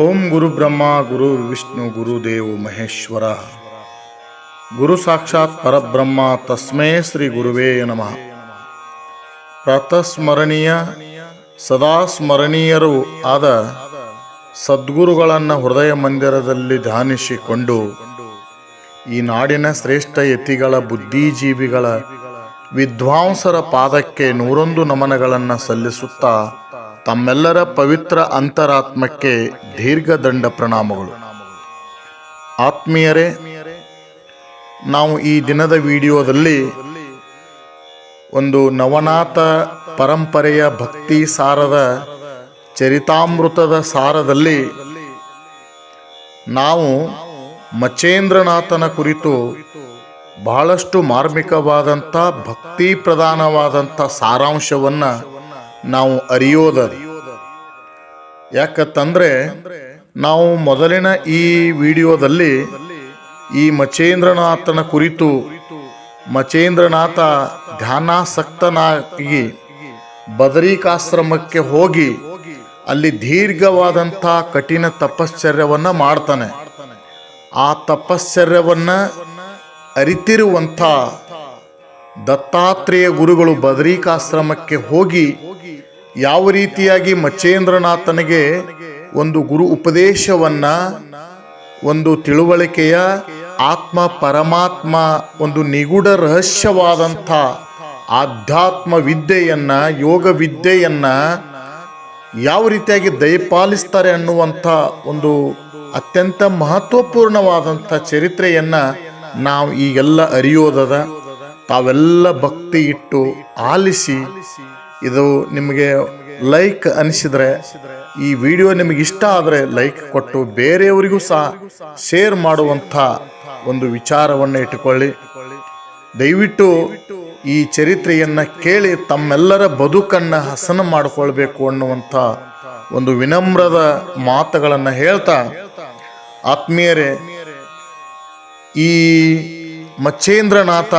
ಓಂ ಗುರು ಬ್ರಹ್ಮ, ಗುರು ವಿಷ್ಣು ಗುರುದೇವ ಮಹೇಶ್ವರ. ಗುರು ಸಾಕ್ಷಾತ್ ಪರಬ್ರಹ್ಮ, ತಸ್ಮೇ ಶ್ರೀ ಗುರುವೇ ನಮಃ. ಪ್ರಾತಸ್ಮರಣೀಯ ಸದಾ ಸ್ಮರಣೀಯರು ಆದ ಸದ್ಗುರುಗಳನ್ನು ಹೃದಯ ಮಂದಿರದಲ್ಲಿ ಧ್ಯಾನಿಸಿಕೊಂಡು, ಈ ನಾಡಿನ ಶ್ರೇಷ್ಠ ಯತಿಗಳ ಬುದ್ಧಿಜೀವಿಗಳ ವಿದ್ವಾಂಸರ ಪಾದಕ್ಕೆ ನೂರೊಂದು ನಮನಗಳನ್ನು ಸಲ್ಲಿಸುತ್ತಾ ತಮ್ಮೆಲ್ಲರ ಪವಿತ್ರ ಅಂತರಾತ್ಮಕ್ಕೆ ದೀರ್ಘದಂಡ ಪ್ರಣಾಮಗಳು. ಆತ್ಮೀಯರೇ, ನಾವು ಈ ದಿನದ ವಿಡಿಯೋದಲ್ಲಿ ಒಂದು ನವನಾಥ ಪರಂಪರೆಯ ಭಕ್ತಿ ಸಾರದ ಚರಿತಾಮೃತದ ಸಾರದಲ್ಲಿ ನಾವು ಮಚೇಂದ್ರನಾಥನ ಕುರಿತು ಬಹಳಷ್ಟು ಮಾರ್ಮಿಕವಾದಂಥ ಭಕ್ತಿ ಪ್ರಧಾನವಾದಂಥ ಸಾರಾಂಶವನ್ನು ನಾವು ಅರಿಯೋದ ಯಾಕತ್ತಂದ್ರೆ ನಾವು ಮೊದಲಿನ ಈ ವಿಡಿಯೋದಲ್ಲಿ ಈ ಮಚೇಂದ್ರನಾಥನ ಕುರಿತು, ಮಚೇಂದ್ರನಾಥ ಧ್ಯಾನಾಸಕ್ತನಾಗಿ ಬದರಿಕಾಶ್ರಮಕ್ಕೆ ಹೋಗಿ ಅಲ್ಲಿ ದೀರ್ಘವಾದಂಥ ಕಠಿಣ ತಪಶ್ಚರ್ಯವನ್ನು ಮಾಡ್ತಾನೆ. ಆ ತಪಶ್ಚರ್ಯವನ್ನು ಅರಿತಿರುವಂಥ ದತ್ತಾತ್ರೇಯ ಗುರುಗಳು ಬದರಿಕಾಶ್ರಮಕ್ಕೆ ಹೋಗಿ ಯಾವ ರೀತಿಯಾಗಿ ಮಚ್ಚೇಂದ್ರನಾಥನಿಗೆ ಒಂದು ಗುರು ಉಪದೇಶವನ್ನ, ಒಂದು ತಿಳುವಳಿಕೆಯ ಆತ್ಮ ಪರಮಾತ್ಮ, ಒಂದು ನಿಗೂಢ ರಹಸ್ಯವಾದಂಥ ಆಧ್ಯಾತ್ಮ ವಿದ್ಯೆಯನ್ನ, ಯೋಗ ವಿದ್ಯೆಯನ್ನ ಯಾವ ರೀತಿಯಾಗಿ ದಯಪಾಲಿಸ್ತಾರೆ ಅನ್ನುವಂಥ ಒಂದು ಅತ್ಯಂತ ಮಹತ್ವಪೂರ್ಣವಾದಂಥ ಚರಿತ್ರೆಯನ್ನ ನಾವು ಈಗೆಲ್ಲ ಅರಿಯೋದದ ತಾವೆಲ್ಲ ಭಕ್ತಿ ಇಟ್ಟು ಆಲಿಸಿ ಇದು ನಿಮಗೆ ಲೈಕ್ ಅನಿಸಿದರೆ ಈ ವಿಡಿಯೋ ನಿಮಗೆ ಇಷ್ಟ ಆದರೆ ಲೈಕ್ ಕೊಟ್ಟು ಬೇರೆಯವರಿಗೂ ಸಹ ಶೇರ್ ಮಾಡುವಂಥ ಒಂದು ವಿಚಾರವನ್ನು ಇಟ್ಟುಕೊಳ್ಳಿ. ದಯವಿಟ್ಟು ಈ ಚರಿತ್ರೆಯನ್ನು ಕೇಳಿ ತಮ್ಮೆಲ್ಲರ ಬದುಕನ್ನು ಹಸನ ಮಾಡಿಕೊಳ್ಬೇಕು ಅನ್ನುವಂಥ ಒಂದು ವಿನಮ್ರದ ಮಾತುಗಳನ್ನು ಹೇಳ್ತಾ ಆತ್ಮೀಯರೇ, ಈ ಮಚ್ಚೇಂದ್ರನಾಥ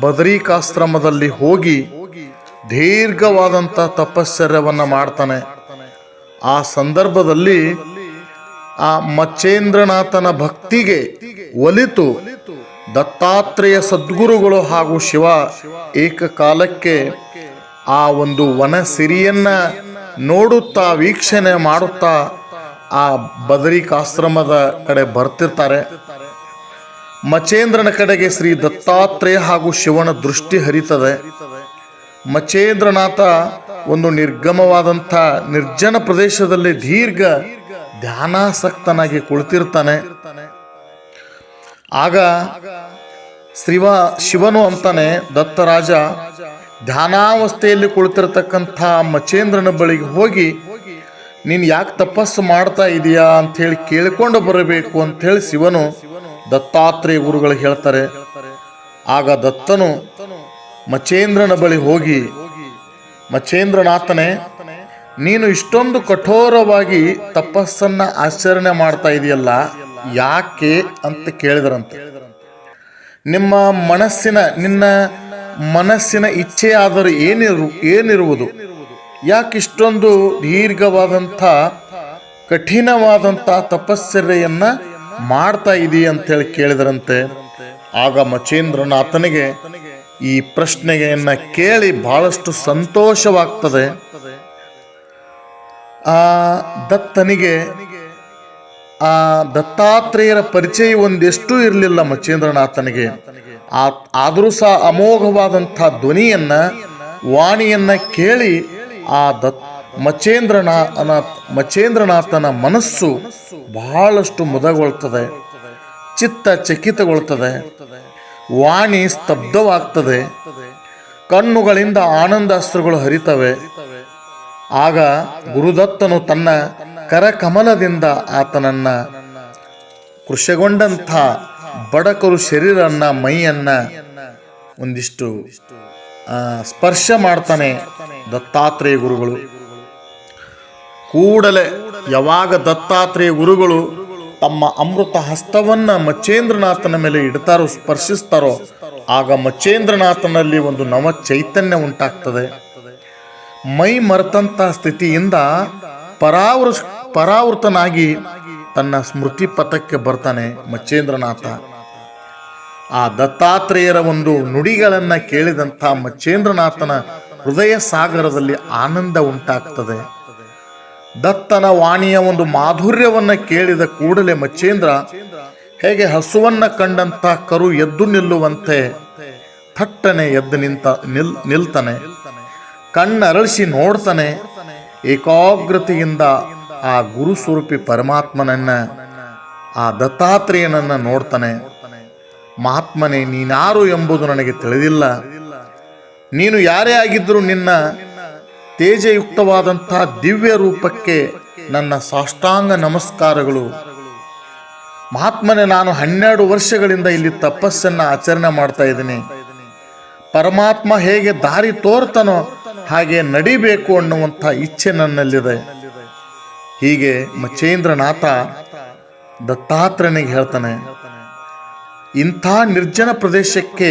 ಬದರಿಕಾಶ್ರಮದಲ್ಲಿ ಹೋಗಿ ದೀರ್ಘವಾದಂಥ ತಪಶ್ಚರ್ಯವನ್ನು ಮಾಡ್ತಾನೆ. ಆ ಸಂದರ್ಭದಲ್ಲಿ ಆ ಮಚ್ಚೇಂದ್ರನಾಥನ ಭಕ್ತಿಗೆ ಒಲಿತು. ದತ್ತಾತ್ರೇಯ ಸದ್ಗುರುಗಳು ಹಾಗೂ ಶಿವ ಏಕಕಾಲಕ್ಕೆ ಆ ಒಂದು ವನ ಸಿರಿಯನ್ನ ನೋಡುತ್ತಾ ವೀಕ್ಷಣೆ ಮಾಡುತ್ತಾ ಆ ಬದರಿಕಾಶ್ರಮದ ಕಡೆ ಬರ್ತಿರ್ತಾರೆ. ಮಚೇಂದ್ರನ ಕಡೆಗೆ ಶ್ರೀ ದತ್ತಾತ್ರೇಯ ಹಾಗೂ ಶಿವನ ದೃಷ್ಟಿ ಹರಿತದೆ. ಮಚೇಂದ್ರನಾಥ ಒಂದು ನಿರ್ಗಮವಾದಂಥ ನಿರ್ಜನ ಪ್ರದೇಶದಲ್ಲಿ ದೀರ್ಘ ಧ್ಯಾನಾಸಕ್ತನಾಗಿ ಕುಳಿತಿರ್ತಾನೆ. ಆಗ ಶ್ರೀವ ಶಿವನು ಅಂತಾನೆ, ದತ್ತರಾಜ, ಧ್ಯಾನಾವಸ್ಥೆಯಲ್ಲಿ ಕುಳಿತಿರ್ತಕ್ಕಂಥ ಮಚೇಂದ್ರನ ಬಳಿಗೆ ಹೋಗಿ ನೀನು ಯಾಕೆ ತಪಸ್ಸು ಮಾಡ್ತಾ ಇದೀಯಾ? ಅಂಥೇಳಿ ಕೇಳಿಕೊಂಡು ಬರಬೇಕು ಅಂಥೇಳಿ ಶಿವನು ದತ್ತಾತ್ರೇಯ ಗುರುಗಳು ಹೇಳ್ತಾರೆ, ಆಗ ದತ್ತನು ಮಚೇಂದ್ರನ ಬಳಿ ಹೋಗಿ, ಮಚೇಂದ್ರನಾಥನೇ, ನೀನು ಇಷ್ಟೊಂದು ಕಠೋರವಾಗಿ ತಪಸ್ಸನ್ನ ಆಚರಣೆ ಮಾಡ್ತಾ ಇದೆಯಲ್ಲ, ಯಾಕೆ ಅಂತ ಕೇಳಿದ್ರಂತೆ. ನಿಮ್ಮ ಮನಸ್ಸಿನ, ನಿನ್ನ ಮನಸ್ಸಿನ ಇಚ್ಛೆ ಆದರೂ ಏನಿರು, ಏನಿರುವುದು? ಯಾಕೆ ಇಷ್ಟೊಂದು ದೀರ್ಘವಾದಂಥ, ಕಠಿಣವಾದಂಥ ತಪಶ್ಚರ್ಯೆಯನ್ನ ಮಾಡ್ತಾ ಇದೀ ಅಂತೇಳಿ ಕೇಳಿದ್ರಂತೆ, ಆಗ ಮಚೇಂದ್ರನಾಥನಿಗೆ ಈ ಪ್ರಶ್ನೆಯನ್ನ ಕೇಳಿ ಬಹಳಷ್ಟು ಸಂತೋಷವಾಗ್ತದೆ. ಆ ದತ್ತನಿಗೆ, ಆ ದತ್ತಾತ್ರೇಯರ ಪರಿಚಯ ಒಂದೆಷ್ಟು ಇರಲಿಲ್ಲ ಮಚೇಂದ್ರನಾಥನಿಗೆ ಆ, ಆದರೂ ಸಹ ಅಮೋಘವಾದಂಥ ಧ್ವನಿಯನ್ನ, ವಾಣಿಯನ್ನ ಕೇಳಿ ಆ ದತ್ ಮಚೇಂದ್ರನಾಥನ ಮಚೇಂದ್ರನಾಥನ ಮನಸ್ಸು ಬಹಳಷ್ಟು ಮುದಗೊಳ್ತದೆ. ಚಿತ್ತ ಚಕಿತಗೊಳ್ತದೆ. ವಾಣಿ ಸ್ತಬ್ಧವಾಗ್ತದೆ. ಕಣ್ಣುಗಳಿಂದ ಆನಂದಾಸ್ತ್ರಗಳು ಹರಿತವೆ. ಆಗ ಗುರುದತ್ತನು ತನ್ನ ಕರಕಮಲದಿಂದ ಆತನನ್ನ ಕೃಷಗೊಂಡಂಥ ಬಡಕರು ಶರೀರನ್ನ, ಮೈಯನ್ನ ಒಂದಿಷ್ಟು ಸ್ಪರ್ಶ ಮಾಡ್ತಾನೆ ದತ್ತಾತ್ರೇಯ ಗುರುಗಳು. ಕೂಡಲೇ ಯಾವಾಗ ದತ್ತಾತ್ರೇಯ ಗುರುಗಳು ತಮ್ಮ ಅಮೃತ ಹಸ್ತವನ್ನ ಮಚ್ಚೇಂದ್ರನಾಥನ ಮೇಲೆ ಇಡ್ತಾರೋ, ಸ್ಪರ್ಶಿಸ್ತಾರೋ, ಆಗ ಮಚ್ಚೇಂದ್ರನಾಥನಲ್ಲಿ ಒಂದು ನವ ಚೈತನ್ಯ ಉಂಟಾಗ್ತದೆ. ಮೈ ಮರೆತಂತ ಸ್ಥಿತಿಯಿಂದ ಪರಾವೃ, ಪರಾವೃತನಾಗಿ ತನ್ನ ಸ್ಮೃತಿ ಪಥಕ್ಕೆ ಬರ್ತಾನೆ ಮಚ್ಚೇಂದ್ರನಾಥ. ಆ ದತ್ತಾತ್ರೇಯರ ಒಂದು ನುಡಿಗಳನ್ನು ಕೇಳಿದಂಥ ಮಚ್ಚೇಂದ್ರನಾಥನ ಹೃದಯ ಸಾಗರದಲ್ಲಿ ಆನಂದ ಉಂಟಾಗ್ತದೆ. ದತ್ತನ ವಾಣಿಯ ಒಂದು ಮಾಧುರ್ಯವನ್ನು ಕೇಳಿದ ಕೂಡಲೇ ಮಚ್ಚೇಂದ್ರ, ಹೇಗೆ ಹಸುವನ್ನ ಕಂಡಂತ ಕರು ಎದ್ದು ನಿಲ್ಲುವಂತೆ ಥಟ್ಟನೆ ಎದ್ದು ನಿಂತ ನಿಲ್, ನಿಲ್ತಾನೆ, ಕಣ್ಣರಳಿಸಿ ನೋಡ್ತಾನೆ, ಏಕಾಗ್ರತೆಯಿಂದ ಆ ಗುರು ಸ್ವರೂಪಿ ಪರಮಾತ್ಮನನ್ನ, ಆ ದತ್ತಾತ್ರೇಯನನ್ನ ನೋಡ್ತಾನೆ. ಮಹಾತ್ಮನೇ, ನೀನಾರು ಎಂಬುದು ನನಗೆ ತಿಳಿದಿಲ್ಲ. ನೀನು ಯಾರೇ ಆಗಿದ್ದರೂ ನಿನ್ನ ತೇಜಯುಕ್ತವಾದಂಥ ದಿವ್ಯ ರೂಪಕ್ಕೆ ನನ್ನ ಸಾಷ್ಟಾಂಗ ನಮಸ್ಕಾರಗಳು. ಮಹಾತ್ಮನೇ ನಾನು ಹನ್ನೆರಡು ವರ್ಷಗಳಿಂದ ಇಲ್ಲಿ ತಪಸ್ಸನ್ನು ಆಚರಣೆ ಮಾಡ್ತಾ ಇದ್ದೀನಿ. ಪರಮಾತ್ಮ ಹೇಗೆ ದಾರಿ ತೋರ್ತಾನೋ ಹಾಗೆ ನಡಿಬೇಕು ಅನ್ನುವಂಥ ಇಚ್ಛೆ ನನ್ನಲ್ಲಿದೆ. ಹೀಗೆ ಮಚೇಂದ್ರನಾಥ ದತ್ತಾತ್ರನಿಗೆ ಹೇಳ್ತಾನೆ, ಇಂಥ ನಿರ್ಜನ ಪ್ರದೇಶಕ್ಕೆ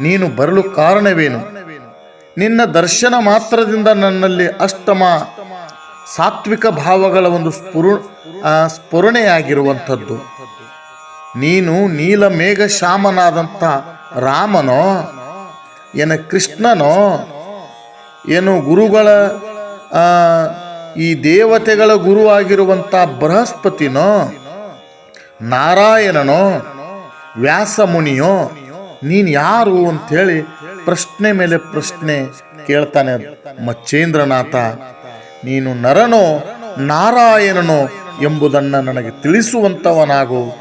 ನೀನು ಬರಲು ಕಾರಣವೇನು? ನಿನ್ನ ದರ್ಶನ ಮಾತ್ರದಿಂದ ನನ್ನಲ್ಲಿ ಅಷ್ಟಮ ಸಾತ್ವಿಕ ಭಾವಗಳ ಒಂದು ಸ್ಫುರು ಸ್ಫುರಣೆಯಾಗಿರುವಂಥದ್ದು. ನೀನು ನೀಲ ಮೇಘ ಶ್ಯಾಮನಾದಂಥ ರಾಮನೋ ಏನ ಕೃಷ್ಣನೋ ಏನು ಗುರುಗಳ ಈ ದೇವತೆಗಳ ಗುರು ಆಗಿರುವಂಥ ಬೃಹಸ್ಪತಿನೋ, ನಾರಾಯಣನೋ ವ್ಯಾಸ ಮುನಿಯೋ ನೀನು ಯಾರು ಅಂಥೇಳಿ ಪ್ರಶ್ನೆ ಮೇಲೆ ಪ್ರಶ್ನೆ ಕೇಳ್ತಾನೆ ಮಚ್ಚೇಂದ್ರನಾಥ. ನೀನು ನರನೋ ನಾರಾಯಣನೋ ಎಂಬುದನ್ನು ನನಗೆ ತಿಳಿಸುವಂಥವನಾಗು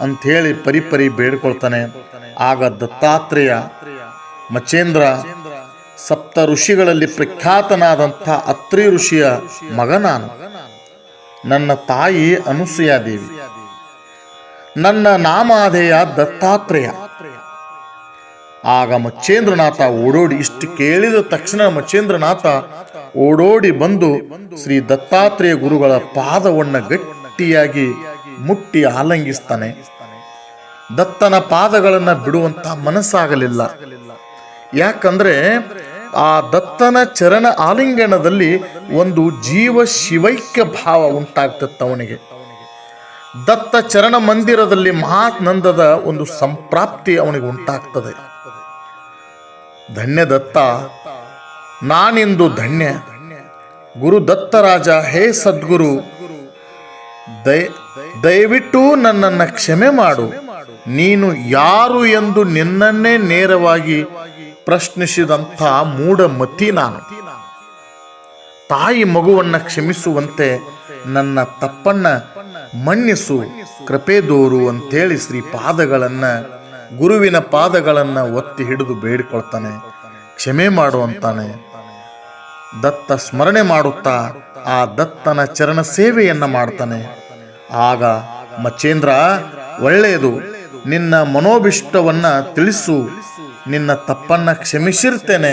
ಅಂಥೇಳಿ ಪರಿಪರಿ ಬೇಡ್ಕೊಳ್ತಾನೆ. ಆಗ ದತ್ತಾತ್ರೇಯ ಮಚೇಂದ್ರ ಸಪ್ತ ಋಷಿಗಳಲ್ಲಿ ಪ್ರಖ್ಯಾತನಾದಂಥ ಅತ್ರಿ ಋಷಿಯ ಮಗ ನಾನು ನನ್ನ ತಾಯಿ ಅನುಸೂಯಾದೇವಿ. ನನ್ನ ನಾಮಾಧೇಯ ದತ್ತಾತ್ರೇಯ. ಆಗ ಮಚ್ಚೇಂದ್ರನಾಥ ಓಡೋಡಿ ಇಷ್ಟು ಕೇಳಿದ ತಕ್ಷಣ ಮಚ್ಚೇಂದ್ರನಾಥ ಓಡೋಡಿ ಬಂದು ಶ್ರೀ ದತ್ತಾತ್ರೇಯ ಗುರುಗಳ ಪಾದವನ್ನು ಗಟ್ಟಿಯಾಗಿ ಮುಟ್ಟಿ ಆಲಂಗಿಸ್ತಾನೆ. ದತ್ತನ ಪಾದಗಳನ್ನು ಬಿಡುವಂತ ಮನಸ್ಸಾಗಲಿಲ್ಲ. ಯಾಕಂದ್ರೆ ಆ ದತ್ತನ ಚರಣ ಆಲಿಂಗನದಲ್ಲಿ ಒಂದು ಜೀವ ಶಿವೈಕ್ಯ ಭಾವ ಉಂಟಾಗ್ತತ್ತ ಅವನಿಗೆ. ದತ್ತ ಚರಣ ಮಂದಿರದಲ್ಲಿ ಮಹಾನಂದದ ಒಂದು ಸಂಪ್ರಾಪ್ತಿ ಅವನಿಗೆ ಉಂಟಾಗ್ತದೆ. ಧನ್ಯ ದತ್ತ ನಾನಿಂದು ಧನ್ಯ. ಗುರು ದತ್ತರಾಜ ಹೇ ಸದ್ಗುರು. ದಯ ದಯವಿಟ್ಟು ನನ್ನನ್ನು ಕ್ಷಮೆ ಮಾಡು. ನೀನು ಯಾರು ಎಂದು ನಿನ್ನನ್ನೇ ನೇರವಾಗಿ ಪ್ರಶ್ನಿಸಿದಂಥ ಮೂಢಮತಿ ನಾನು. ತಾಯಿ ಮಗುವನ್ನು ಕ್ಷಮಿಸುವಂತೆ ನನ್ನ ತಪ್ಪನ್ನ ಮನ್ನಿಸು. ಕೃಪೆದೋರು ಅಂತೇಳಿ ಶ್ರೀ ಪಾದಗಳನ್ನ ಗುರುವಿನ ಪಾದಗಳನ್ನು ಒತ್ತಿ ಹಿಡಿದು ಬೇಡಿಕೊಳ್ತಾನೆ, ಕ್ಷಮೆ ಮಾಡುವಂತಾನೆ. ದತ್ತ ಸ್ಮರಣೆ ಮಾಡುತ್ತಾ ಆ ದತ್ತನ ಚರಣ ಸೇವೆಯನ್ನು ಮಾಡ್ತಾನೆ. ಆಗ ಮಚೇಂದ್ರ ಒಳ್ಳೆಯದು, ನಿನ್ನ ಮನೋಭಿಷ್ಟವನ್ನು ತಿಳಿಸು, ನಿನ್ನ ತಪ್ಪನ್ನ ಕ್ಷಮಿಸಿರ್ತೇನೆ,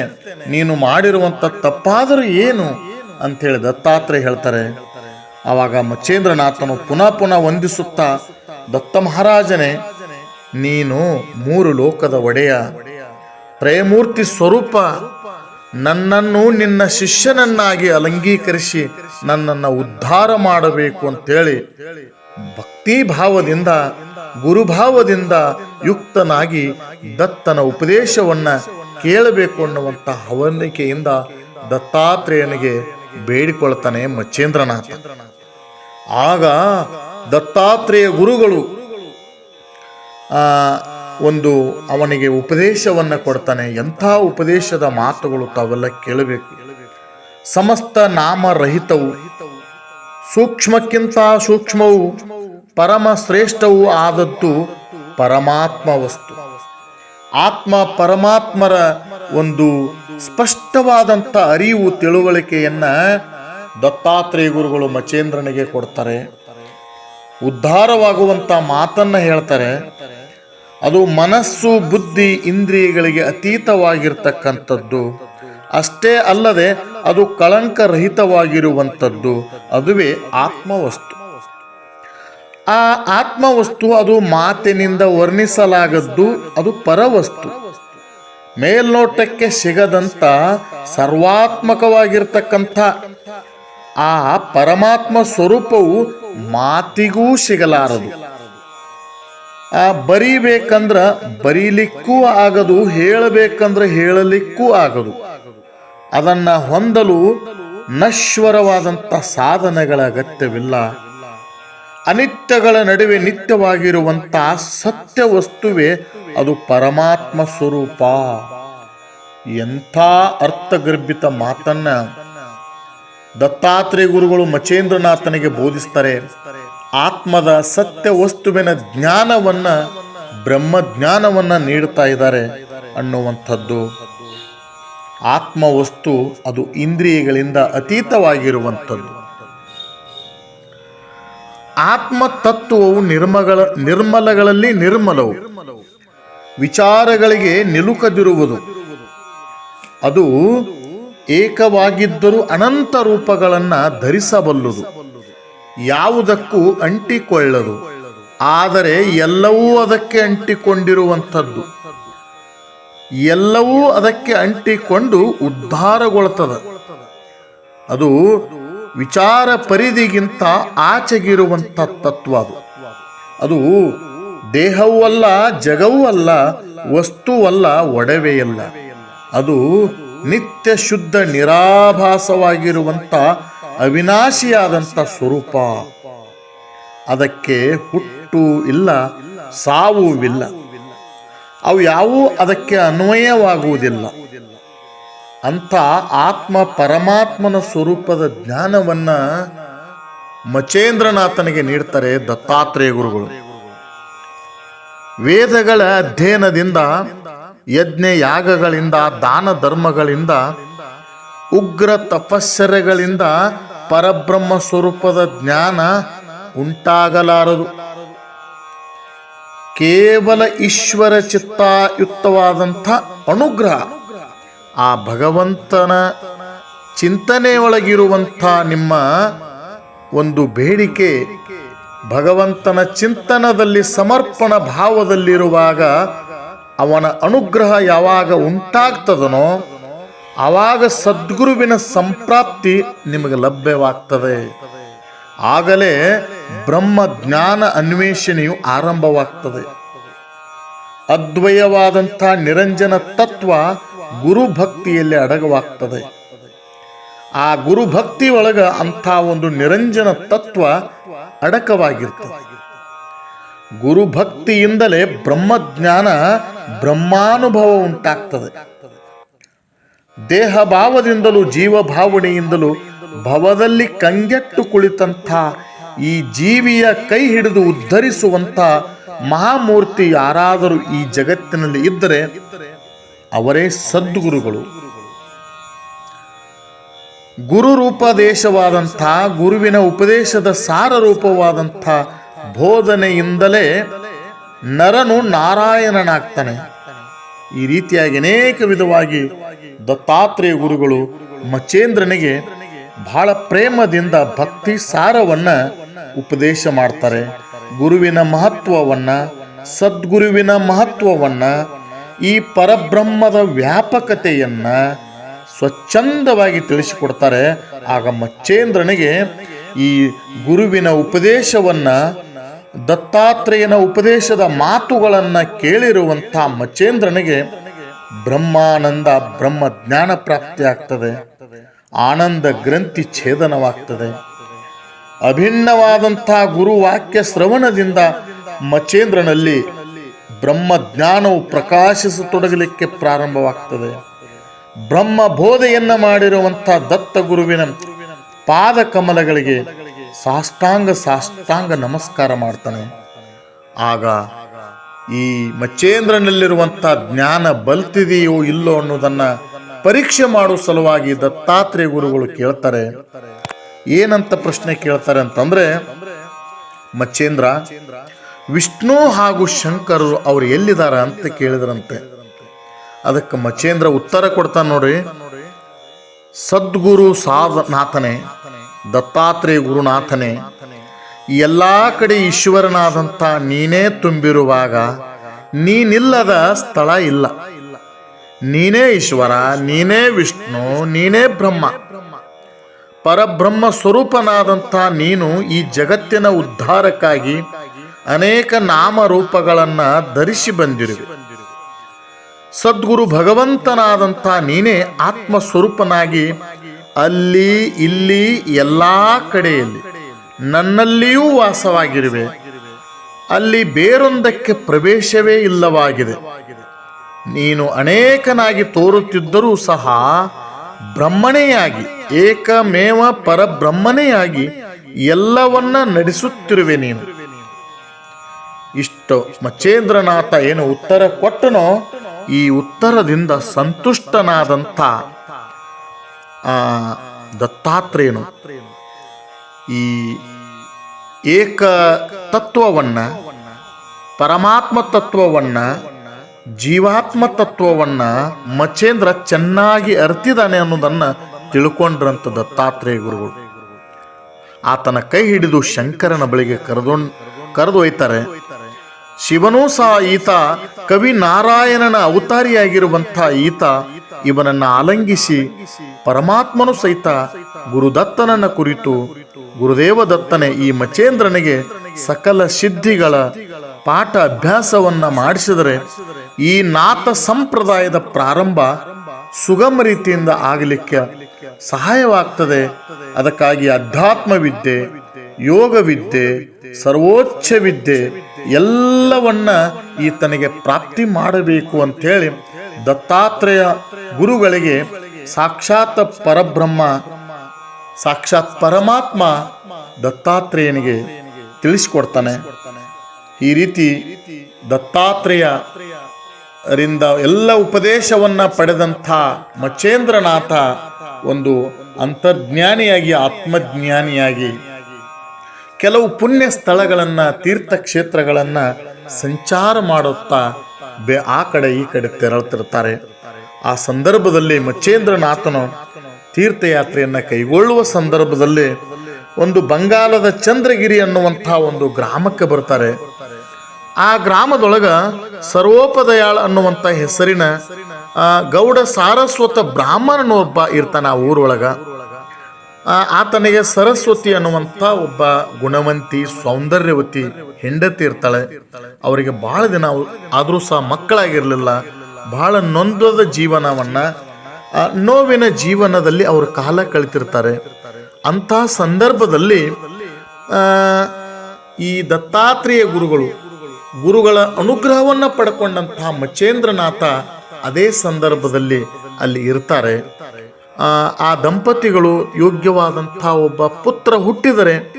ನೀನು ಮಾಡಿರುವಂಥ ತಪ್ಪಾದರೂ ಏನು ಅಂಥೇಳಿ ದತ್ತಾತ್ರೇಯ ಹೇಳ್ತಾರೆ. ಆವಾಗ ಮಚೇಂದ್ರನಾಥನು ಪುನಃ ಪುನಃ ವಂದಿಸುತ್ತಾ, ದತ್ತ ಮಹಾರಾಜನೇ ನೀನು ಮೂರು ಲೋಕದ ಒಡೆಯ. ತ್ರಯಮೂರ್ತಿ ಸ್ವರೂಪ, ನನ್ನನ್ನು ನಿನ್ನ ಶಿಷ್ಯನನ್ನಾಗಿ ಅಲಂಗೀಕರಿಸಿ ನನ್ನನ್ನು ಉದ್ಧಾರ ಮಾಡಬೇಕು ಅಂತೇಳಿ ಭಕ್ತಿ ಭಾವದಿಂದ ಗುರುಭಾವದಿಂದ ಯುಕ್ತನಾಗಿ ದತ್ತನ ಉಪದೇಶವನ್ನ ಕೇಳಬೇಕು ಅನ್ನುವಂಥ ಹವನಿಕೆಯಿಂದ ದತ್ತಾತ್ರೇಯನಿಗೆ ಬೇಡಿಕೊಳ್ತಾನೆ ಮಚ್ಚೇಂದ್ರನಾಥ. ಆಗ ದತ್ತಾತ್ರೇಯ ಗುರುಗಳು ಒಂದು ಅವನಿಗೆ ಉಪದೇಶವನ್ನು ಕೊಡ್ತಾನೆ. ಎಂಥ ಉಪದೇಶದ ಮಾತುಗಳು ತಾವೆಲ್ಲ ಕೇಳಬೇಕು. ಸಮಸ್ತ ನಾಮರಹಿತವು, ಸೂಕ್ಷ್ಮಕ್ಕಿಂತ ಸೂಕ್ಷ್ಮವು, ಪರಮ ಶ್ರೇಷ್ಠವೂ ಆದದ್ದು ಪರಮಾತ್ಮ ವಸ್ತು. ಆತ್ಮ ಪರಮಾತ್ಮರ ಒಂದು ಸ್ಪಷ್ಟವಾದಂಥ ಅರಿವು ತಿಳುವಳಿಕೆಯನ್ನ ದತ್ತಾತ್ರೇಯ ಗುರುಗಳು ಮಚೇಂದ್ರನಿಗೆ ಕೊಡ್ತಾರೆ. ಉದ್ಧಾರವಾಗುವಂಥ ಮಾತನ್ನ ಹೇಳ್ತಾರೆ. ಅದು ಮನಸ್ಸು, ಬುದ್ಧಿ, ಇಂದ್ರಿಯಗಳಿಗೆ ಅತೀತವಾಗಿರ್ತಕ್ಕಂಥದ್ದು. ಅಷ್ಟೇ ಅಲ್ಲದೆ ಅದು ಕಳಂಕರಹಿತವಾಗಿರುವಂಥದ್ದು. ಅದುವೇ ಆತ್ಮವಸ್ತು. ಆ ಆತ್ಮವಸ್ತು ಅದು ಮಾತಿನಿಂದ ವರ್ಣಿಸಲಾಗದ್ದು, ಅದು ಪರವಸ್ತು. ಮೇಲ್ನೋಟಕ್ಕೆ ಸಿಗದಂಥ ಸರ್ವಾತ್ಮಕವಾಗಿರ್ತಕ್ಕಂಥ ಆ ಪರಮಾತ್ಮ ಸ್ವರೂಪವು ಮಾತಿಗೂ ಸಿಗಲಾರದು. ಆ ಬರೀಬೇಕಂದ್ರ ಬರೀಲಿಕ್ಕೂ ಆಗದು, ಹೇಳಬೇಕಂದ್ರೆ ಹೇಳಲಿಕ್ಕೂ ಆಗದು. ಅದನ್ನ ಹೊಂದಲು ನಶ್ವರವಾದಂಥ ಸಾಧನೆಗಳ ಅಗತ್ಯವಿಲ್ಲ. ಅನಿತ್ಯಗಳ ನಡುವೆ ನಿತ್ಯವಾಗಿರುವಂಥ ಸತ್ಯ ವಸ್ತುವೆ ಅದು ಪರಮಾತ್ಮ ಸ್ವರೂಪ. ಎಂಥ ಅರ್ಥಗರ್ಭಿತ ಮಾತನ್ನ ದತ್ತಾತ್ರೇಯ ಗುರುಗಳು ಮಚೇಂದ್ರನಾಥನಿಗೆ ಬೋಧಿಸ್ತಾರೆ. ಆತ್ಮದ ಸತ್ಯ ವಸ್ತುವಿನ ಜ್ಞಾನವನ್ನ ಬ್ರಹ್ಮ ಜ್ಞಾನವನ್ನ ನೀಡ್ತಾ ಇದ್ದಾರೆ ಅನ್ನುವಂಥದ್ದು. ಆತ್ಮ ವಸ್ತು ಅದು ಇಂದ್ರಿಯಗಳಿಂದ ಅತೀತವಾಗಿರುವಂಥದ್ದು. ಆತ್ಮ ತತ್ವವು ನಿರ್ಮಗಳ, ನಿರ್ಮಲಗಳಲ್ಲಿ ನಿರ್ಮಲವು. ವಿಚಾರಗಳಿಗೆ ನಿಲುಕದಿರುವುದು. ಅದು ಏಕವಾಗಿದ್ದರೂ ಅನಂತ ರೂಪಗಳನ್ನು ಧರಿಸಬಲ್ಲುದು. ಯಾವುದಕ್ಕೂ ಅಂಟಿಕೊಳ್ಳದು, ಆದರೆ ಎಲ್ಲವೂ ಅದಕ್ಕೆ ಅಂಟಿಕೊಂಡಿರುವಂಥದ್ದು. ಎಲ್ಲವೂ ಅದಕ್ಕೆ ಅಂಟಿಕೊಂಡು ಉದ್ಧಾರಗೊಳ್ತದ. ಅದು ವಿಚಾರ ಪರಿಧಿಗಿಂತ ಆಚೆಗಿರುವಂಥ ತತ್ವ ಅದು. ಅದು ದೇಹವೂ ಅಲ್ಲ, ಜಗವೂ ಅಲ್ಲ ವಸ್ತುವಲ್ಲ ಒಡವೆಯಲ್ಲ ಅದು ನಿತ್ಯ ಶುದ್ಧ ನಿರಾಭಾಸವಾಗಿರುವಂಥ ಅವಿನಾಶಿಯಾದಂಥ ಸ್ವರೂಪ. ಅದಕ್ಕೆ ಹುಟ್ಟು ಇಲ್ಲ ಸಾವು ಇಲ್ಲ ಅವು ಯಾವುವು ಅದಕ್ಕೆ ಅನ್ವಯವಾಗುವುದಿಲ್ಲ. ಅಂಥ ಆತ್ಮ ಪರಮಾತ್ಮನ ಸ್ವರೂಪದ ಜ್ಞಾನವನ್ನ ಮಚೇಂದ್ರನಾಥನಿಗೆ ನೀಡ್ತಾರೆ ದತ್ತಾತ್ರೇಯ ಗುರುಗಳು. ವೇದಗಳ ಅಧ್ಯಯನದಿಂದ ಯಜ್ಞ ಯಾಗಗಳಿಂದ ದಾನ ಧರ್ಮಗಳಿಂದ ಉಗ್ರ ತಪಸ್ಸರೆಗಳಿಂದ ಪರಬ್ರಹ್ಮ ಸ್ವರೂಪದ ಜ್ಞಾನ ಉಂಟಾಗಲಾರದು. ಕೇವಲ ಈಶ್ವರ ಚಿತ್ತಾಯುಕ್ತವಾದಂಥ ಅನುಗ್ರಹ. ಆ ಭಗವಂತನ ಚಿಂತನೆಯೊಳಗಿರುವಂಥ ನಿಮ್ಮ ಒಂದು ಬೇಡಿಕೆ ಭಗವಂತನ ಚಿಂತನದಲ್ಲಿ ಸಮರ್ಪಣ ಭಾವದಲ್ಲಿರುವಾಗ ಅವನ ಅನುಗ್ರಹ ಯಾವಾಗ ಉಂಟಾಗ್ತದನೋ ಆವಾಗ ಸದ್ಗುರುವಿನ ಸಂಪ್ರಾಪ್ತಿ ನಿಮಗೆ ಲಭ್ಯವಾಗ್ತದೆ. ಆಗಲೇ ಬ್ರಹ್ಮ ಜ್ಞಾನ ಅನ್ವೇಷಣೆಯು ಆರಂಭವಾಗ್ತದೆ. ಅದ್ವಯವಾದಂಥ ನಿರಂಜನ ತತ್ವ ಗುರುಭಕ್ತಿಯಲ್ಲಿ ಅಡಗವಾಗ್ತದೆ. ಆ ಗುರುಭಕ್ತಿ ಒಳಗ ಅಂಥ ಒಂದು ನಿರಂಜನ ತತ್ವ ಅಡಕವಾಗಿರ್ತದೆ. ಗುರುಭಕ್ತಿಯಿಂದಲೇ ಬ್ರಹ್ಮಜ್ಞಾನ ಬ್ರಹ್ಮಾನುಭವ ಉಂಟಾಗ್ತದೆ. ದೇಹ ಭಾವದಿಂದಲೂ ಜೀವ ಭಾವನೆಯಿಂದಲೂ ಭವದಲ್ಲಿ ಕಂಗೆಟ್ಟು ಕುಳಿತಂಥ ಈ ಜೀವಿಯ ಕೈ ಹಿಡಿದು ಉದ್ಧರಿಸುವಂಥ ಮಹಾಮೂರ್ತಿ ಯಾರಾದರೂ ಈ ಜಗತ್ತಿನಲ್ಲಿ ಇದ್ದರೆ ಅವರೇ ಸದ್ಗುರುಗಳು. ಗುರು ರೂಪದೇಶವಾದಂಥ ಗುರುವಿನ ಉಪದೇಶದ ಸಾರ ರೂಪವಾದಂಥ ಬೋಧನೆಯಿಂದಲೇ ನರನು ನಾರಾಯಣನಾಗ್ತಾನೆ. ಈ ರೀತಿಯಾಗಿ ಅನೇಕ ವಿಧವಾಗಿ ದತ್ತಾತ್ರೇಯ ಗುರುಗಳು ಮಚೇಂದ್ರನಿಗೆ ಬಹಳ ಪ್ರೇಮದಿಂದ ಭಕ್ತಿ ಸಾರವನ್ನ ಉಪದೇಶ ಮಾಡ್ತಾರೆ. ಗುರುವಿನ ಮಹತ್ವವನ್ನ, ಸದ್ಗುರುವಿನ ಮಹತ್ವವನ್ನ, ಈ ಪರಬ್ರಹ್ಮದ ವ್ಯಾಪಕತೆಯನ್ನ ಸ್ವಚ್ಛಂದವಾಗಿ ತಿಳಿಸಿಕೊಡ್ತಾರೆ. ಆಗ ಮಚ್ಚೇಂದ್ರನಿಗೆ ಈ ಗುರುವಿನ ಉಪದೇಶವನ್ನ, ದತ್ತಾತ್ರೇಯನ ಉಪದೇಶದ ಮಾತುಗಳನ್ನು ಕೇಳಿರುವಂಥ ಮಚ್ಚೇಂದ್ರನಿಗೆ ಬ್ರಹ್ಮಾನಂದ ಬ್ರಹ್ಮ ಜ್ಞಾನ ಪ್ರಾಪ್ತಿ ಆಗ್ತದೆ. ಆನಂದ ಗ್ರಂಥಿ ಛೇದನವಾಗ್ತದೆ. ಅಭಿನ್ನವಾದಂಥ ಗುರುವಾಕ್ಯ ಶ್ರವಣದಿಂದ ಮಚೇಂದ್ರನಲ್ಲಿ ಬ್ರಹ್ಮ ಜ್ಞಾನವು ಪ್ರಕಾಶಿಸತೊಡಗಲಿಕ್ಕೆ ಪ್ರಾರಂಭವಾಗ್ತದೆ. ಬ್ರಹ್ಮ ಬೋಧೆಯನ್ನು ಮಾಡಿರುವಂಥ ದತ್ತ ಗುರುವಿನ ಪಾದ ಕಮಲಗಳಿಗೆ ಸಾಷ್ಟಾಂಗ ಸಾಷ್ಟಾಂಗ ನಮಸ್ಕಾರ ಮಾಡ್ತಾನೆ. ಆಗ ಈ ಮಚ್ಚೇಂದ್ರನಲ್ಲಿರುವಂಥ ಜ್ಞಾನ ಬಲ್ತಿದೆಯೋ ಇಲ್ಲೋ ಅನ್ನೋದನ್ನು ಪರೀಕ್ಷೆ ಮಾಡುವ ಸಲುವಾಗಿ ದತ್ತಾತ್ರೇಯ ಗುರುಗಳು ಕೇಳ್ತಾರೆ. ಏನಂತ ಪ್ರಶ್ನೆ ಕೇಳ್ತಾರೆ ಅಂತಂದ್ರೆ, ಮಚ್ಚೇಂದ್ರ, ವಿಷ್ಣು ಹಾಗೂ ಶಂಕರರು ಅವ್ರು ಎಲ್ಲಿದ್ದಾರೆ ಅಂತ ಕೇಳಿದ್ರಂತೆ. ಅದಕ್ಕೆ ಮಚೇಂದ್ರ ಉತ್ತರ ಕೊಡ್ತಾನೆ ನೋಡ್ರಿ. ಸದ್ಗುರು ಸಾಧನಾಥನೇ ದತ್ತಾತ್ರೇಯ ಗುರುನಾಥನೇ ಎಲ್ಲ ಕಡೆ ಈಶ್ವರನಾದಂಥ ನೀನೇ ತುಂಬಿರುವಾಗ ನೀನಿಲ್ಲದ ಸ್ಥಳ ಇಲ್ಲ. ನೀನೇ ಈಶ್ವರ, ನೀನೇ ವಿಷ್ಣು, ನೀನೇ ಬ್ರಹ್ಮ. ಪರಬ್ರಹ್ಮ ಸ್ವರೂಪನಾದಂಥ ನೀನು ಈ ಜಗತ್ತಿನ ಉದ್ಧಾರಕ್ಕಾಗಿ ಅನೇಕ ನಾಮರೂಪಗಳನ್ನು ಧರಿಸಿ ಬಂದಿರುವೆ. ಸದ್ಗುರು ಭಗವಂತನಾದಂಥ ನೀನೇ ಆತ್ಮ ಸ್ವರೂಪನಾಗಿ ಅಲ್ಲಿ, ಇಲ್ಲಿ, ಎಲ್ಲ ಕಡೆಯಲ್ಲಿ ನನ್ನಲ್ಲಿಯೂ ವಾಸವಾಗಿರುವೆ. ಅಲ್ಲಿ ಬೇರೊಂದಕ್ಕೆ ಪ್ರವೇಶವೇ ಇಲ್ಲವಾಗಿದೆ. ನೀನು ಅನೇಕನಾಗಿ ತೋರುತ್ತಿದ್ದರೂ ಸಹ ಬ್ರಹ್ಮಣೆಯಾಗಿ, ಏಕಮೇವ ಪರಬ್ರಹ್ಮಣೆಯಾಗಿ ಎಲ್ಲವನ್ನ ನಡೆಸುತ್ತಿರುವೆ ನೀನು. ಇಷ್ಟು ಮಚೇಂದ್ರನಾಥ ಏನು ಉತ್ತರ ಕೊಟ್ಟನೋ, ಈ ಉತ್ತರದಿಂದ ಸಂತುಷ್ಟನಾದಂಥ ಆ ದತ್ತಾತ್ರೇಯನು ಈ ಏಕ ತತ್ವವನ್ನ ಪರಮಾತ್ಮ ತತ್ವವನ್ನ ಜೀವಾತ್ಮ ತತ್ವವನ್ನ ಮಚೇಂದ್ರ ಚೆನ್ನಾಗಿ ಅರ್ತಿದಾನೆ ಅನ್ನೋದನ್ನು ತಿಳ್ಕೊಂಡ್ರಂಥ ದತ್ತಾತ್ರೇಯ ಗುರುಗಳು. ಆತನ ಕೈ ಹಿಡಿದು ಶಂಕರನ ಬಳಿಗೆ ಕರೆದೊಂಡ್ ಕರೆದೊಯ್ತಾರೆ, ಶಿವನೂ ಸಹ ಈತ ಕವಿ ನಾರಾಯಣನ ಅವತಾರಿಯಾಗಿರುವಂಥ ಈತ ಇವನನ್ನು ಆಲಂಗಿಸಿ ಪರಮಾತ್ಮನು ಸಹಿತ ಗುರುದತ್ತನನ್ನ ಕುರಿತು ಗುರುದೇವ ದತ್ತನೆ ಈ ಮಚೇಂದ್ರನಿಗೆ ಸಕಲ ಸಿದ್ಧಿಗಳ ಪಾಠ ಅಭ್ಯಾಸವನ್ನ ಮಾಡಿಸಿದರೆ ಈ ನಾಥ ಸಂಪ್ರದಾಯದ ಪ್ರಾರಂಭ ಸುಗಮ ರೀತಿಯಿಂದ ಆಗಲಿಕ್ಕೆ ಸಹಾಯವಾಗ್ತದೆ. ಅದಕ್ಕಾಗಿ ಅಧ್ಯಾತ್ಮ ವಿದ್ಯೆ ಯೋಗ ವಿದ್ಯೆ ಸರ್ವೋಚ್ಚ ವಿದ್ಯೆ ಎಲ್ಲವನ್ನ ಈತನಿಗೆ ಪ್ರಾಪ್ತಿ ಮಾಡಬೇಕು ಅಂತೇಳಿ ದತ್ತಾತ್ರೇಯ ಗುರುಗಳಿಗೆ ಸಾಕ್ಷಾತ್ ಪರಬ್ರಹ್ಮ ಸಾಕ್ಷಾತ್ ಪರಮಾತ್ಮ ದತ್ತಾತ್ರೇಯನಿಗೆ ತಿಳಿಸಿಕೊಡ್ತಾನೆ. ಈ ರೀತಿ ದತ್ತಾತ್ರೇಯ ರಿಂದ ಎಲ್ಲ ಉಪದೇಶವನ್ನ ಪಡೆದಂಥ ಮಚೇಂದ್ರನಾಥ ಒಂದು ಅಂತರ್ಜ್ಞಾನಿಯಾಗಿ, ಆತ್ಮಜ್ಞಾನಿಯಾಗಿ ಕೆಲವು ಪುಣ್ಯ ಸ್ಥಳಗಳನ್ನು, ತೀರ್ಥಕ್ಷೇತ್ರಗಳನ್ನು ಸಂಚಾರ ಮಾಡುತ್ತಾ ಬೆ ಆ ಕಡೆ ಈ ಕಡೆ ತೆರಳುತ್ತಿರ್ತಾರೆ ಆ ಸಂದರ್ಭದಲ್ಲಿ ಮಚ್ಚೇಂದ್ರನಾಥನು ತೀರ್ಥಯಾತ್ರೆಯನ್ನು ಕೈಗೊಳ್ಳುವ ಸಂದರ್ಭದಲ್ಲಿ ಒಂದು ಬಂಗಾಲದ ಚಂದ್ರಗಿರಿ ಅನ್ನುವಂಥ ಒಂದು ಗ್ರಾಮಕ್ಕೆ ಬರ್ತಾರೆ. ಆ ಗ್ರಾಮದೊಳಗ ಸರ್ವೋಪದಯಾಳ್ ಅನ್ನುವಂಥ ಹೆಸರಿನ ಗೌಡ ಸಾರಸ್ವತ ಬ್ರಾಹ್ಮಣನು ಒಬ್ಬ ಇರ್ತಾನೆ ಆ ಊರೊಳಗ. ಆತನಿಗೆ ಸರಸ್ವತಿ ಅನ್ನುವಂಥ ಒಬ್ಬ ಗುಣವಂತಿ, ಸೌಂದರ್ಯವತಿ ಹೆಂಡತಿ ಇರ್ತಾಳೆ. ಅವರಿಗೆ ಬಹಳ ದಿನ ಆದರೂ ಸಹ ಮಕ್ಕಳಾಗಿರಲಿಲ್ಲ. ಬಹಳ ನೊಂದದ ಜೀವನವನ್ನ ನೋವಿನ ಜೀವನದಲ್ಲಿ ಅವರು ಕಾಲ ಕಳಿತಿರ್ತಾರೆ. ಅಂಥ ಸಂದರ್ಭದಲ್ಲಿ ಈ ದತ್ತಾತ್ರೇಯ ಗುರುಗಳು ಗುರುಗಳ ಅನುಗ್ರಹವನ್ನು ಪಡ್ಕೊಂಡಂತಹ ಮಚೇಂದ್ರನಾಥ ಅದೇ ಸಂದರ್ಭದಲ್ಲಿ ಅಲ್ಲಿ ಇರ್ತಾರೆ. ಆ, ದಂಪತಿಗಳು ಯೋಗ್ಯವಾದಂಥ ಒಬ್ಬ ಪುತ್ರ ಹುಟ್ಟಿದರೆ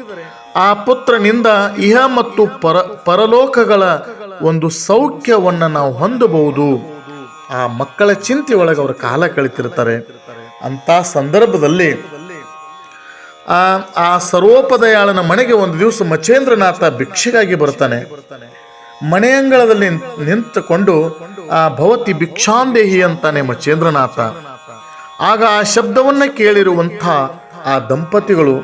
ಆ ಪುತ್ರನಿಂದ ಇಹ ಮತ್ತು ಪರ ಪರಲೋಕಗಳ ಒಂದು ಸೌಖ್ಯವನ್ನು ನಾವು ಹೊಂದಬಹುದು. ಆ ಮಕ್ಕಳ ಚಿಂತೆ ಒಳಗೆ ಅವರು ಕಾಲ ಕಳಿತಿರ್ತಾರೆ. ಅಂತ ಸಂದರ್ಭದಲ್ಲಿ, ಆ ಆ ಸರ್ವೋಪದಯಾಳನ ಮನೆಗೆ ಒಂದು ದಿವಸ ಮಚೇಂದ್ರನಾಥ ಭಿಕ್ಷೆಗಾಗಿ ಬರ್ತಾನೆ. ಮನೆಯಂಗಳದಲ್ಲಿ ನಿಂತ್- ನಿಂತುಕೊಂಡು, ಆ, ಭವತಿ ಭಿಕ್ಷಾಂದೇಹಿ ಅಂತಾನೆ ಮಚೇಂದ್ರನಾಥ ಆಗ ಆ ಶಬ್ದವನ್ನು ಕೇಳಿರುವಂಥ ಆ ದಂಪತಿಗಳು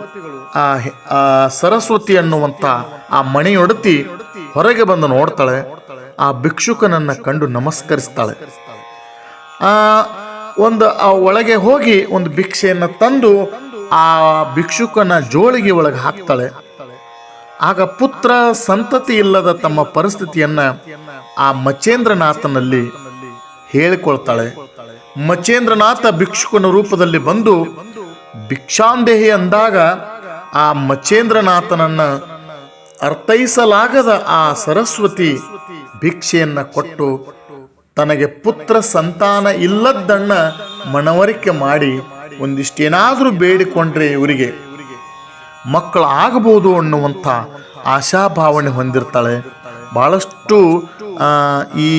ಆ ಸರಸ್ವತಿ ಅನ್ನುವಂಥ ಆ ಮನೆಯೊಡತಿ ಹೊರಗೆ ಬಂದು ನೋಡ್ತಾಳೆ. ಆ ಭಿಕ್ಷುಕನನ್ನ ಕಂಡು ನಮಸ್ಕರಿಸ್ತಾಳೆ. ಒಂದು, ಆ ಒಳಗೆ ಹೋಗಿ ಒಂದು ಭಿಕ್ಷೆಯನ್ನು ತಂದು ಆ ಭಿಕ್ಷುಕನ ಜೋಳಿಗೆ ಒಳಗೆ ಹಾಕ್ತಾಳೆ. ಆಗ ಪುತ್ರ ಸಂತತಿ ಇಲ್ಲದ ತಮ್ಮ ಪರಿಸ್ಥಿತಿಯನ್ನ ಆ ಮಚೇಂದ್ರನಾಥನಲ್ಲಿ ಹೇಳಿಕೊಳ್ತಾಳೆ. ಮಚೇಂದ್ರನಾಥ ಭಿಕ್ಷುಕನ ರೂಪದಲ್ಲಿ ಬಂದು ಭಿಕ್ಷಾಂದೇಹಿ ಅಂದಾಗ ಆ ಮಚೇಂದ್ರನಾಥನನ್ನ ಅರ್ಥೈಸಲಾಗದ ಆ ಸರಸ್ವತಿ ಭಿಕ್ಷೆಯನ್ನ ಕೊಟ್ಟು ತನಗೆ ಪುತ್ರ ಸಂತಾನ ಇಲ್ಲದ್ದನ್ನ ಮನವರಿಕೆ ಮಾಡಿ ಒಂದಿಷ್ಟೇನಾದರೂ ಬೇಡಿಕೊಂಡ್ರೆ ಇವರಿಗೆ ಮಕ್ಕಳು ಆಗಬಹುದು ಅನ್ನುವಂಥ ಆಶಾಭಾವನೆ ಹೊಂದಿರ್ತಾಳೆ. ಭಾಳಷ್ಟು ಈ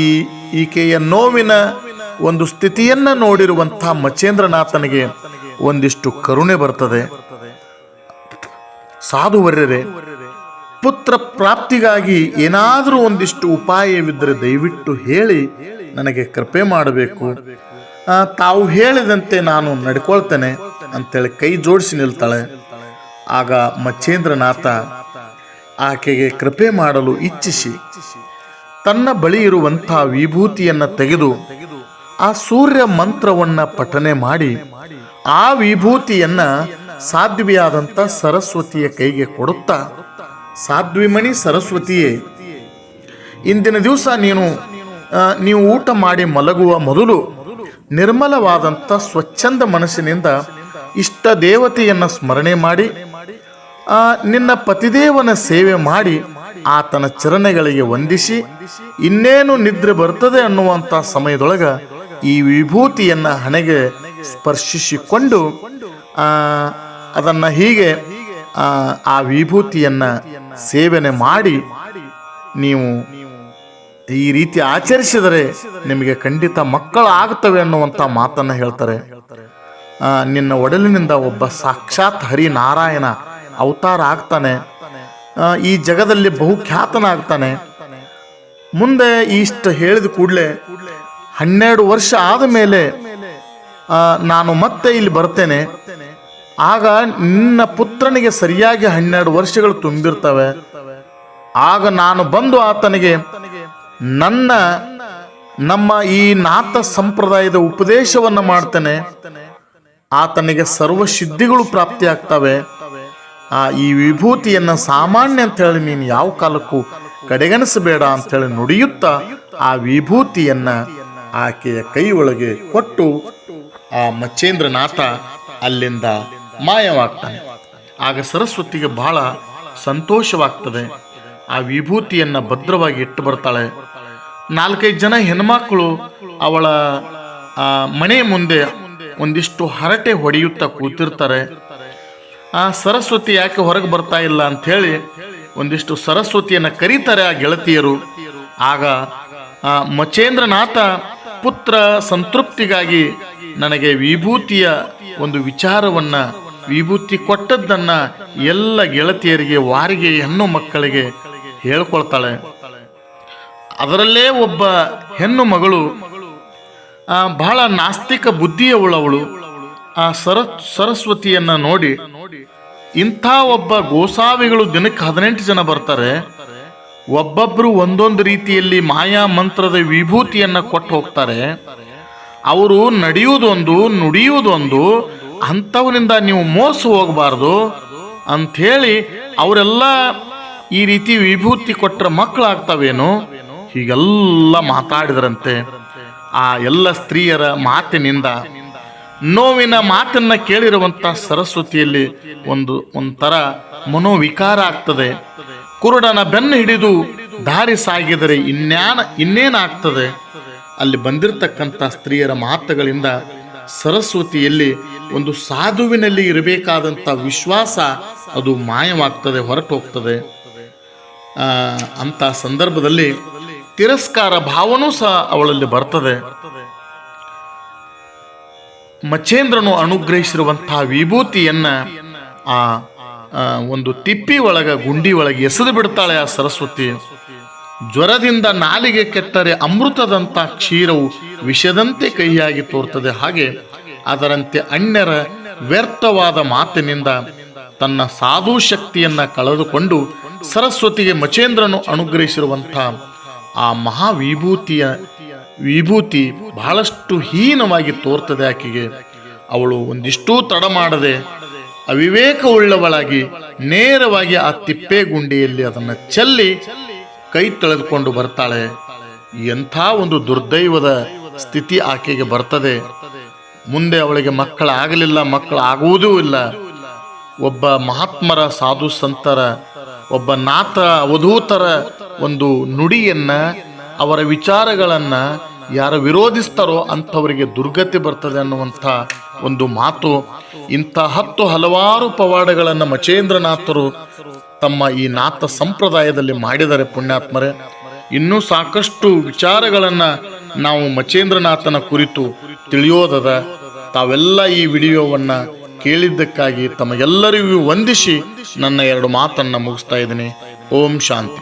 ಈಕೆಯ ನೋವಿನ ಒಂದು ಸ್ಥಿತಿಯನ್ನು ನೋಡಿರುವಂಥ ಮಚೇಂದ್ರನಾಥನಿಗೆ ಒಂದಿಷ್ಟು ಕರುಣೆ ಬರ್ತದೆ. ಸಾಧುವರ್ಯರೇ, ಪುತ್ರ ಪ್ರಾಪ್ತಿಗಾಗಿ ಏನಾದರೂ ಒಂದಿಷ್ಟು ಉಪಾಯವಿದ್ದರೆ ದಯವಿಟ್ಟು ಹೇಳಿ ನನಗೆ ಕೃಪೆ ಮಾಡಬೇಕು. ತಾವು ಹೇಳಿದಂತೆ ನಾನು ನಡ್ಕೊಳ್ತೇನೆ ಅಂತೇಳಿ ಕೈ ಜೋಡಿಸಿ ನಿಲ್ತಾಳೆ. ಆಗ ಮಚ್ಚೇಂದ್ರನಾಥ ಆಕೆಗೆ ಕೃಪೆ ಮಾಡಲು ಇಚ್ಛಿಸಿ, ತನ್ನ ಬಳಿ ಇರುವಂಥ ವಿಭೂತಿಯನ್ನು ತೆಗೆದು ಆ ಸೂರ್ಯ ಮಂತ್ರವನ್ನು ಪಠನೆ ಮಾಡಿ, ಆ ವಿಭೂತಿಯನ್ನು ಸಾಧ್ವಿಯಾದಂಥ ಸರಸ್ವತಿಯ ಕೈಗೆ ಕೊಡುತ್ತಾ, ಸಾಧ್ವಿಮಣಿ ಸರಸ್ವತಿಯೇ, ಇಂದಿನ ದಿವಸ ನೀನು ನೀವು ಊಟ ಮಾಡಿ ಮಲಗುವ ಮೊದಲು ನಿರ್ಮಲವಾದಂಥ ಸ್ವಚ್ಛಂದ ಮನಸ್ಸಿನಿಂದ ಇಷ್ಟ ದೇವತೆಯನ್ನು ಸ್ಮರಣೆ ಮಾಡಿ ನಿನ್ನ ಪತಿದೇವನ ಸೇವೆ ಮಾಡಿ ಆತನ ಚರಣೆಗಳಿಗೆ ವಂದಿಸಿ ಇನ್ನೇನು ನಿದ್ರೆ ಬರ್ತದೆ ಅನ್ನುವಂಥ ಸಮಯದೊಳಗೆ ಈ ವಿಭೂತಿಯನ್ನ ಹಣೆಗೆ ಸ್ಪರ್ಶಿಸಿಕೊಂಡು ಆ, ಅದನ್ನ ಹೀಗೆ ಆ ವಿಭೂತಿಯನ್ನ ಸೇವನೆ ಮಾಡಿ ನೀವು ಈ ರೀತಿ ಆಚರಿಸಿದರೆ ನಿಮಗೆ ಖಂಡಿತ ಮಕ್ಕಳು ಆಗ್ತವೆ ಅನ್ನುವಂಥ ಮಾತನ್ನು ಹೇಳ್ತಾರೆ. ನಿನ್ನ ಒಡಲಿನಿಂದ ಒಬ್ಬ ಸಾಕ್ಷಾತ್ ಹರಿನಾರಾಯಣ ಅವತಾರ ಆಗ್ತಾನೆ. ಈ ಜಗದಲ್ಲಿ ಬಹುಖ್ಯಾತನಾಗ್ತಾನೆ. ಮುಂದೆ ಇಷ್ಟು ಹೇಳಿದ ಕೂಡಲೇ ಹನ್ನೆರಡು ವರ್ಷ ಆದ ಮೇಲೆ ನಾನು ಮತ್ತೆ ಇಲ್ಲಿ ಬರ್ತೇನೆ. ಆಗ ನಿನ್ನ ಪುತ್ರನಿಗೆ ಸರಿಯಾಗಿ ಹನ್ನೆರಡು ವರ್ಷಗಳು ತುಂಬಿರ್ತವೆ. ಆಗ ನಾನು ಬಂದು ಆತನಿಗೆ ನನ್ನ, ನಮ್ಮ ಈ ನಾಥ ಸಂಪ್ರದಾಯದ ಉಪದೇಶವನ್ನು ಮಾಡ್ತೇನೆ. ಆತನಿಗೆ ಸರ್ವ ಸಿದ್ಧಿಗಳು ಪ್ರಾಪ್ತಿಯಾಗ್ತವೆ. ಆ ಈ ವಿಭೂತಿಯನ್ನ ಸಾಮಾನ್ಯ ಅಂತ ಹೇಳಿ ನೀನು ಯಾವ ಕಾಲಕ್ಕೂ ಕಡೆಗಣಿಸಬೇಡ ಅಂತೇಳಿ ನುಡಿಯುತ್ತಾ ಆ ವಿಭೂತಿಯನ್ನ ಆಕೆಯ ಕೈ ಒಳಗೆ ಕೊಟ್ಟು ಆ ಮಚ್ಚೇಂದ್ರನಾಥ ಅಲ್ಲಿಂದ ಮಾಯವಾಗ್ತಾನೆ. ಆಗ ಸರಸ್ವತಿಗೆ ಬಹಳ ಸಂತೋಷವಾಗ್ತದೆ. ಆ ವಿಭೂತಿಯನ್ನ ಭದ್ರವಾಗಿ ಇಟ್ಟು ಬರ್ತಾಳೆ. ನಾಲ್ಕೈದು ಜನ ಹೆಣ್ಮಕ್ಳು ಅವಳ ಮನೆ ಮುಂದೆ ಒಂದಿಷ್ಟು ಹರಟೆ ಹೊಡೆಯುತ್ತಾ ಕೂತಿರ್ತಾರೆ. ಆ, ಸರಸ್ವತಿ ಯಾಕೆ ಹೊರಗೆ ಬರ್ತಾ ಇಲ್ಲ ಅಂತ ಹೇಳಿ ಒಂದಿಷ್ಟು ಸರಸ್ವತಿಯನ್ನು ಕರೀತಾರೆ ಆ ಗೆಳತಿಯರು. ಆಗ, ಆ, ಮಚೇಂದ್ರನಾಥ ಪುತ್ರ ಸಂತೃಪ್ತಿಗಾಗಿ ನನಗೆ ವಿಭೂತಿಯ ಒಂದು ವಿಚಾರವನ್ನ, ವಿಭೂತಿ ಕೊಟ್ಟದ್ದನ್ನ ಎಲ್ಲ ಗೆಳತಿಯರಿಗೆ, ವಾರಿಗೆ ಹೆಣ್ಣು ಮಕ್ಕಳಿಗೆ ಹೇಳ್ಕೊಳ್ತಾಳೆ. ಅದರಲ್ಲೇ ಒಬ್ಬ ಹೆಣ್ಣು ಮಗಳು ಬಹಳ ನಾಸ್ತಿಕ ಬುದ್ಧಿಯವಳವಳು ಆ ಸರ ಸರಸ್ವತಿಯನ್ನ ನೋಡಿ ಇಂಥ ಒಬ್ಬ ಗೋಸಾವಿಗಳು ದಿನಕ್ಕೆ ಹದಿನೆಂಟು ಜನ ಬರ್ತಾರೆ. ಒಬ್ಬೊಬ್ಬರು ಒಂದೊಂದು ರೀತಿಯಲ್ಲಿ ಮಾಯಾ ಮಂತ್ರದ ವಿಭೂತಿಯನ್ನು ಕೊಟ್ಟು ಹೋಗ್ತಾರೆ. ಅವರು ನಡೆಯುವುದೊಂದು, ನುಡಿಯುವುದೊಂದು ಅಂಥವರಿಂದ ನೀವು ಮೋಸ ಹೋಗಬಾರ್ದು ಅಂಥೇಳಿ ಅವರೆಲ್ಲ ಈ ರೀತಿ ವಿಭೂತಿ ಕೊಟ್ಟರೆ ಮಕ್ಕಳಾಗ್ತವೇನು? ಹೀಗೆಲ್ಲ ಮಾತಾಡಿದ್ರಂತೆ. ಆ ಎಲ್ಲ ಸ್ತ್ರೀಯರ ಮಾತಿನಿಂದ, ನೋವಿನ ಮಾತನ್ನ ಕೇಳಿರುವಂತ ಸರಸ್ವತಿಯಲ್ಲಿ ಒಂದು, ಒಂಥರ ಮನೋವಿಕಾರ ಆಗ್ತದೆ. ಕುರುಡನ ಬೆನ್ನು ಹಿಡಿದು ದಾರಿ ಸಾಗಿದರೆ ಇನ್ಯಾನ, ಇನ್ನೇನಾಗ್ತದೆ? ಅಲ್ಲಿ ಬಂದಿರತಕ್ಕಂಥ ಸ್ತ್ರೀಯರ ಮಾತುಗಳಿಂದ ಸರಸ್ವತಿಯಲ್ಲಿ ಒಂದು ಸಾಧುವಿನಲ್ಲಿ ಇರಬೇಕಾದಂಥ ವಿಶ್ವಾಸ ಅದು ಮಾಯವಾಗ್ತದೆ ಹೊರಟು ಹೋಗ್ತದೆ ಅಂತ ಸಂದರ್ಭದಲ್ಲಿ ತಿರಸ್ಕಾರ ಭಾವನೂ ಸಹ ಅವಳಲ್ಲಿ ಬರ್ತದೆ. ಮಚೇಂದ್ರನು ಅನುಗ್ರಹಿಸಿರುವಂತಹ ವಿಭೂತಿಯನ್ನ ಆ ಒಂದು ತಿಪ್ಪಿ ಒಳಗ, ಗುಂಡಿ ಒಳಗೆ ಎಸೆದು ಬಿಡ್ತಾಳೆ ಆ ಸರಸ್ವತಿ. ಜ್ವರದಿಂದ ನಾಲಿಗೆ ಕೆಟ್ಟರೆ ಅಮೃತದಂತ ಕ್ಷೀರವು ವಿಷದಂತೆ ಕಹಿಯಾಗಿ ತೋರ್ತದೆ. ಹಾಗೆ ಅದರಂತೆ ಅಣ್ಯರ ವ್ಯರ್ಥವಾದ ಮಾತಿನಿಂದ ತನ್ನ ಸಾಧು ಶಕ್ತಿಯನ್ನ ಕಳೆದುಕೊಂಡು ಸರಸ್ವತಿಗೆ ಮಚೇಂದ್ರನು ಅನುಗ್ರಹಿಸಿರುವಂಥ ಆ ಮಹಾವಿಭೂತಿಯ ವಿಭೂತಿ ಬಹಳಷ್ಟು ಹೀನವಾಗಿ ತೋರ್ತದೆ ಆಕೆಗೆ. ಅವಳು ಒಂದಿಷ್ಟೂ ತಡ ಮಾಡದೆ ಅವಿವೇಕವುಳ್ಳವಳಾಗಿ ನೇರವಾಗಿ ಆ ತಿಪ್ಪೆ ಗುಂಡಿಯಲ್ಲಿ ಅದನ್ನು ಚೆಲ್ಲಿ ಕೈ ತಳೆದುಕೊಂಡು ಬರ್ತಾಳೆ. ಎಂಥ ಒಂದು ದುರ್ದೈವದ ಸ್ಥಿತಿ ಆಕೆಗೆ ಬರ್ತದೆ. ಮುಂದೆ ಅವಳಿಗೆ ಮಕ್ಕಳಾಗಲಿಲ್ಲ, ಮಕ್ಕಳಾಗುವುದೂ ಇಲ್ಲ. ಒಬ್ಬ ಮಹಾತ್ಮರ ಸಾಧು ಸಂತರ ಒಬ್ಬ ನಾಥ ಅವಧೂತರ ಒಂದು ನುಡಿಯನ್ನ, ಅವರ ವಿಚಾರಗಳನ್ನ ಯಾರು ವಿರೋಧಿಸ್ತಾರೋ ಅಂಥವರಿಗೆ ದುರ್ಗತಿ ಬರ್ತದೆ ಅನ್ನುವಂಥ ಒಂದು ಮಾತು. ಇಂಥ ಹತ್ತು ಹಲವಾರು ಪವಾಡಗಳನ್ನು ಮಚೇಂದ್ರನಾಥರು ತಮ್ಮ ಈ ನಾಥ ಸಂಪ್ರದಾಯದಲ್ಲಿ ಮಾಡಿದರೆ ಪುಣ್ಯಾತ್ಮರೇ. ಇನ್ನೂ ಸಾಕಷ್ಟು ವಿಚಾರಗಳನ್ನು ನಾವು ಮಚೇಂದ್ರನಾಥನ ಕುರಿತು ತಿಳಿಯೋದದ, ತಾವೆಲ್ಲ ಈ ವಿಡಿಯೋವನ್ನ ಕೇಳಿದ್ದಕ್ಕಾಗಿ ತಮಗೆಲ್ಲರಿಗೂ ವಂದಿಸಿ ನನ್ನ ಎರಡು ಮಾತನ್ನ ಮುಗಿಸ್ತಾ ಇದ್ದೀನಿ. ಓಂ ಶಾಂತಿ.